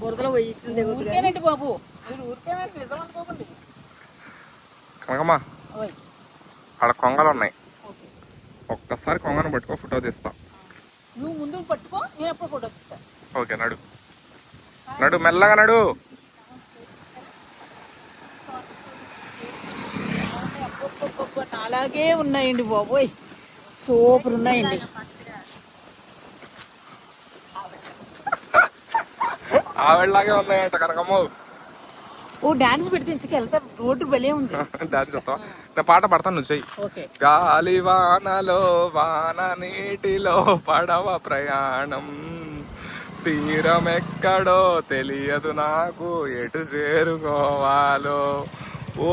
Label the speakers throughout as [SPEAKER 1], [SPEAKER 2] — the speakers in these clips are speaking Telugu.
[SPEAKER 1] బురదలో పోయి
[SPEAKER 2] ఊరికేనండి బాబు. మీరు ఊరికేనండి నిజం అనుకోకండి
[SPEAKER 3] కనకమ్మా ఆడ కొంగలు ఉన్నాయి.
[SPEAKER 2] ఓకే.
[SPEAKER 3] ఒక్కసారి కొంగను పట్టుకో ఫోటో తీస్తా.
[SPEAKER 2] నువ్వు ముందుకు పట్టుకో నేను ఎప్పుడు ఫోటో తీస్తాను
[SPEAKER 3] ఓకే నడు. నడు మెల్లగా నడు.
[SPEAKER 2] అలాగే ఉన్నాయండి బాబోయ్. సూపర్ ఉన్నాయండి.
[SPEAKER 3] ఆవిడలాగే ఉన్నాయంట కనకమ్మ.
[SPEAKER 2] ఓ డాన్స్ పెడితే ఇంచుకెళ్తా రోడ్డు భలే ఉంది.
[SPEAKER 3] దాని చెప్తావా నేను పాట పడతాను చెయ్యి. గాలి వానలో వాన నీటిలో పడవ ప్రయాణం. తీరం ఎక్కడో తెలియదు నాకు ఎటు చేరుకోవాలో. ఓ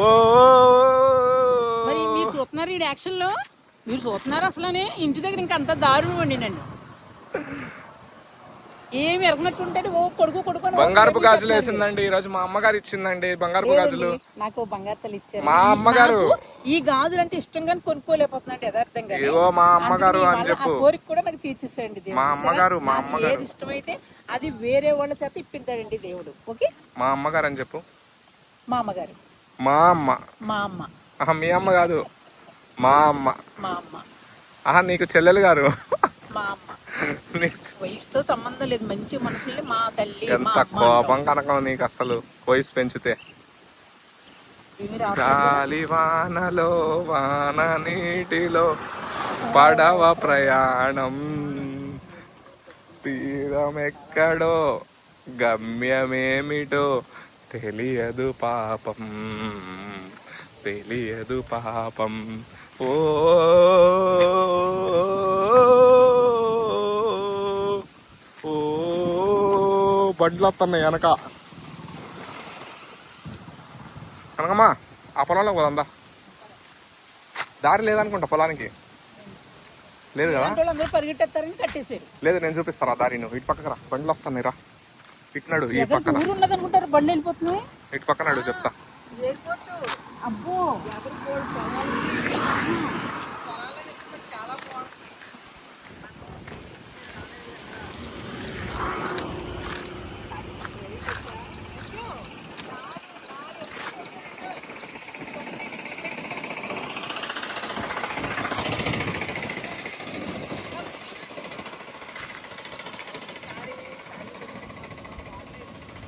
[SPEAKER 2] మరి మీరు చూస్తున్నారు ఈ యాక్షన్లో? మీరు చూస్తున్నారు అసలనే? ఇంటి దగ్గర ఇంకా అంత దారుణం అండి నన్ను. ఏమి ఎరగనట్టు ఉంటాడు. ఓ కొడుకు
[SPEAKER 3] బంగారపు గాజులు. వేసిందండి. ఈ రోజు మా అమ్మగారు ఇచ్చిందండి బంగారపు గాజులు.
[SPEAKER 2] నాకు బంగారు తల్లి ఇచ్చారు.
[SPEAKER 3] మా అమ్మగారు.
[SPEAKER 2] ఈ గాజులు అంటే ఇష్టంగా కొనుక్కోలేకపోతున్నాడు యథార్థంగా
[SPEAKER 3] ఏవో మా అమ్మగారు అని చెప్పు.
[SPEAKER 2] కోరిక కూడా నాకు తీర్చిస్తాడండి
[SPEAKER 3] మా అమ్మగారు, మా అమ్మగారు.
[SPEAKER 2] ఏది ఇష్టమైతే అది వేరే వాళ్ళ చేత ఇప్పిస్తాడండి దేవుడు. ఓకే?
[SPEAKER 3] మా అమ్మగారు అని చెప్పు.
[SPEAKER 2] మా అమ్మగారు.
[SPEAKER 3] మా అమ్మ.
[SPEAKER 2] మా అమ్మ.
[SPEAKER 3] మీ అమ్మ కాదు. మా అమ్మ.
[SPEAKER 2] మా అమ్మ.
[SPEAKER 3] ఆహా నీకు చెల్లెలు గారు.
[SPEAKER 2] మా అమ్మ. వయసుతో సంబంధం లేదు. మంచి మనుషుల్ని మా తల్లి
[SPEAKER 3] ఎంత కోపం కనకం నీకు అసలు వయసు పెంచితే. గాలి వానలో వాన నీటిలో పడవ ప్రయాణం. తీరం ఎక్కడో గమ్యమేమిటో తెలియదు పాపం. తెలియదు పాపం. ఓ బండ్లు వస్తున్నాయి వెనక. కనకమ్మా ఆ పొలంలో పోదా దారి లేదనుకుంటా పొలానికి. లేదు కదా? లేదు నేను చూపిస్తాను ఆ దారి నువ్వు ఇటు పక్కకు రా. బండ్లు వస్తున్నాయి రా. ఇటు నడు ఈ పక్కన. ఇటు పక్కన చెప్తా.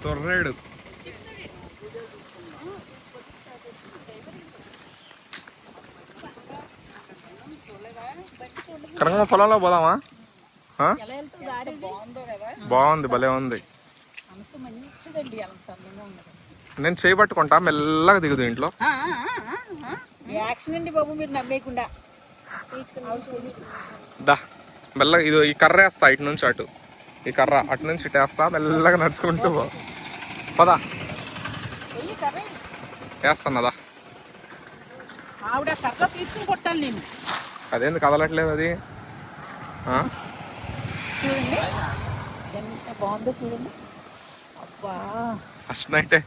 [SPEAKER 3] తొర్రేడు. కనకమ్మ పొలంలో పోదామా? బాగుంది భలే ఉంది. నేను చేయబట్టుకుంటా మెల్లగా దిగుదు ఇంట్లో
[SPEAKER 2] బాబు మీరు
[SPEAKER 3] దా మెల్లగా ఇది ఈ కర్ర వేస్తా ఇటు నుంచి అటు. ఈ కర్ర అటు నుంచి ఇటు వేస్తా మెల్లగా నడుచుకుంటూ పో. పదా. వేస్తున్నదా
[SPEAKER 2] ఆవిడ కర్ర తీసుకుని కొట్టాలి నేను
[SPEAKER 3] అదేంది కదలట్లేదు అది? ఆ?
[SPEAKER 2] చూడండి. ఎంత బాగుందో చూడండి. అబ్బా.
[SPEAKER 3] ఫస్ట్ నైటే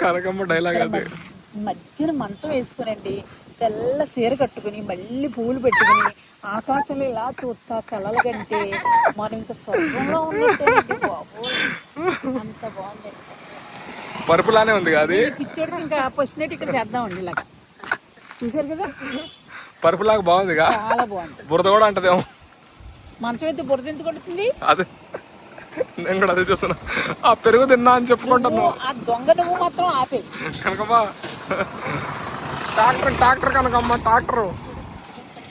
[SPEAKER 3] కనకమ్మ డైలాగ్ అది.
[SPEAKER 2] మధ్యన మంచం వేసుకునండి. తెల్ల చీర కట్టుకుని మళ్ళీ పూలు పెట్టుకుని ఆకాశంలో ఇలా చూస్తా కలలు కంటే మనం ఇంకా స్వర్గంలో ఉన్నట్టేనండి బాబోయ్. అంత బాగుంది.
[SPEAKER 3] పరుపులానే ఉంది కాదు
[SPEAKER 2] పిచ్చోడికి ఇంకా పసినట్టు ఇక్కడ చేద్దామండి ఇలాగా. చూసారు కదా?
[SPEAKER 3] పరుపులాగా బాగుందిగా?
[SPEAKER 2] చాలా బాగుంది.
[SPEAKER 3] బురద కూడా అంటదేమో.
[SPEAKER 2] మంచం అయితే బురద ఎందుకు కొడుతుంది
[SPEAKER 3] అదే. నేను కూడా అదే చూస్తున్నా. ఆ పెరుగు తిన్నా అని చెప్పుకుంటాను
[SPEAKER 2] నువ్వు ఆ దొంగ నువ్వు మాత్రం ఆపే.
[SPEAKER 3] Kanakamma. Tractor tractor Kanakamma tractor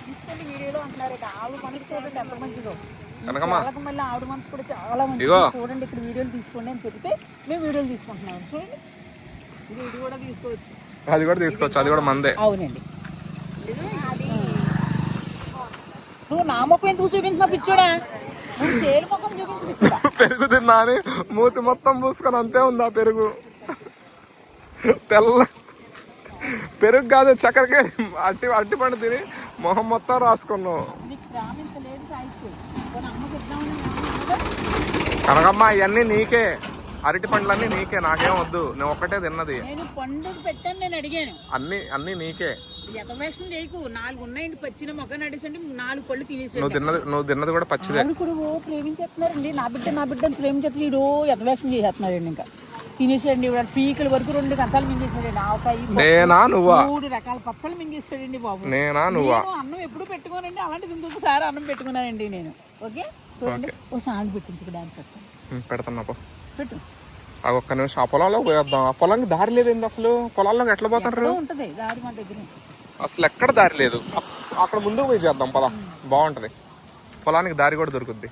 [SPEAKER 2] తీసుకోండి వీడియోలో అంటున్నారు ఆవిడ మనసు చూడండి ఎంత మంచిదో. ఈ
[SPEAKER 3] కనకమ్మ.
[SPEAKER 2] మళ్ళీ ఆవిడ మనసు కూడా చాలా మంచిది. చూడండి ఇక్కడ వీడియోలు తీసుకోండి అని చెప్తే మేము వీడియోలు తీసుకుంటున్నాం. చూడండి. ఇది ఇది కూడా తీసుకోవచ్చు.
[SPEAKER 3] అది కూడా తీసుకోవచ్చు. అది కూడా మందే.
[SPEAKER 2] అవునండి. నువ్వు నా ముఖం ఎందుకు చూపించిన పిచ్చోడా? నువ్వు చేలు ముఖం చూపించు పిచ్చోడా?
[SPEAKER 3] పెరుగు తిన్నా అని మూతి మొత్తం పూసుకొని అంతే ఉంది ఆ పెరుగు. తెల్ల పెరుగు కాదు చక్కెరకాయ అట్టి అట్టి పండు తిని మొహం మొత్తం రాసుకున్నావు. కనకమ్మ ఇవన్నీ నీకే. అరటి పండ్లన్నీ నీకే నాకేం వద్దు. నేను ఒక్కటే తిన్నది.
[SPEAKER 2] నేను పండుగ పెట్టాను నేను అడిగాను.
[SPEAKER 3] అన్ని అన్ని నీకే.
[SPEAKER 2] ఎతవేషం చేయకు. నాలుగు ఉన్నాయండి పచ్చిన మొక్క నడిసండి నాలుగు పళ్ళు
[SPEAKER 3] నువ్వు తిన్నది నువ్వు తిన్నది కూడా పచ్చిదే.
[SPEAKER 2] కూడా ప్రేమించేస్తున్నారండి. నా బిడ్డ నా బిడ్డ ప్రేమించేస్తున్నారు ఈడో ఎతవేషం చేసేస్తున్నారండి ఇంకా. తినేసాడండి ఇవాళ పీకల వరకు రెండు కంచాలు మింగేసాడండి ఆవకాయ
[SPEAKER 3] నేనా నువ్వా?
[SPEAKER 2] మూడు రకాల పచ్చళ్ళు మింగేసాడండి బాబు.
[SPEAKER 3] నేనా నువ్వా?
[SPEAKER 2] అన్నం ఎప్పుడు పెట్టుకోనండి అలాంటిది ఇంకొకసారి అన్నం పెట్టుకున్నానండి నేను. ఓకే? చూడండి. ఓ సాంగ్ పెట్టించుకు డాన్స్
[SPEAKER 3] పెడతాను
[SPEAKER 2] పెట్టు.
[SPEAKER 3] ఆ ఒక్క నిమిషం ఆ పొలంలో పోయేద్దాం. ఆ పొలానికి దారి లేదేంది అసలు? పొలాల్లోకి ఎట్లా పోతారు?
[SPEAKER 2] ఉంటది దారి మా దగ్గర.
[SPEAKER 3] అసలు ఎక్కడ దారి లేదు? అక్కడ ముందుకు పోయి చేద్దాం పద. బాగుంటది. పొలానికి దారి కూడా దొరుకుద్ది.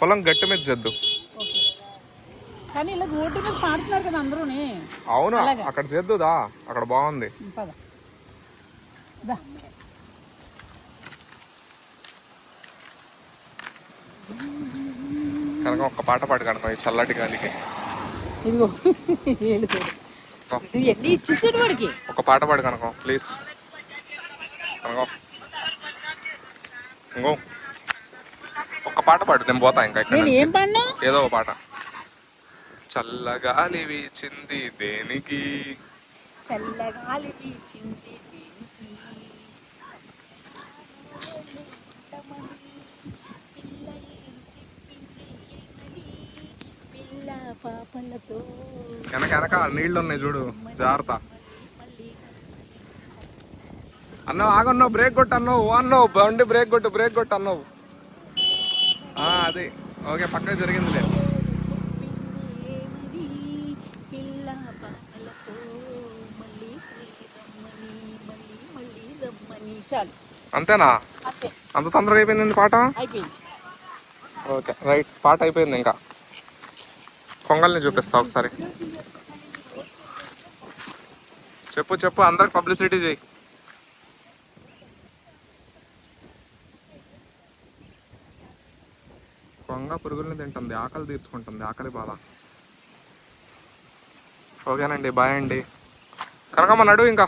[SPEAKER 3] పొలం గట్టి మీద చేద్దు.
[SPEAKER 2] కానీ ఇలా రోడ్డు మీద పాడుతున్నారు కదా అందరూని.
[SPEAKER 3] అవును అక్కడ చేద్దుదా అక్కడ బాగుంది.
[SPEAKER 2] పద.
[SPEAKER 3] కనుక ఒక్క పాట పాడు కనుక ఈ చల్లటి గాలికి.
[SPEAKER 2] ఇదిగో ఎన్ని ఇచ్చేసాడు వాడికి?
[SPEAKER 3] ఒక పాట పాడు కనుక ప్లీజ్. కనుక. ఇంకో. ఒక్క పాట పాడు నేను పోతా ఇంకా ఇక్కడ
[SPEAKER 2] ఏం పాడినా?
[SPEAKER 3] ఏదో ఒక పాట. చల్లగాలి వీచింది దేనికి?
[SPEAKER 2] చల్లగాలి వీచింది దేనికి? పిల్ల పాపలతో
[SPEAKER 3] వెనక వెనక నీళ్ళు ఉన్నాయి చూడు జాగ్రత్త. అన్నావు ఆగన్నావు బ్రేక్ కొట్టు అన్నావు ఓ అన్నావు బండి బ్రేక్ కొట్టు బ్రేక్ కొట్టు అన్నావు ఆ, అది. ఓకే పక్కన జరిగిందిలే
[SPEAKER 2] ఏమది పిల్ల పాపలతో మళ్ళీ రమ్మని మళ్ళీ మళ్ళీ రమ్మని చాలు.
[SPEAKER 3] అంతేనా? అంతే. తొందరగా అయిపోయింది పాట?
[SPEAKER 2] అయిపోయింది.
[SPEAKER 3] Okay right. పాట అయిపోయింది ఇంకా. కొంగల్ని చూపిస్తా ఒకసారి. చెప్పు చెప్పు అందరికి పబ్లిసిటీ చేయి. కొంగ పురుగుల్ని తింటుంది ఆకలి తీర్చుకుంటుంది ఆకలి బాధ. ఓకేనండి బాయ్ అండి. కనకమ్మ నడు ఇంకా.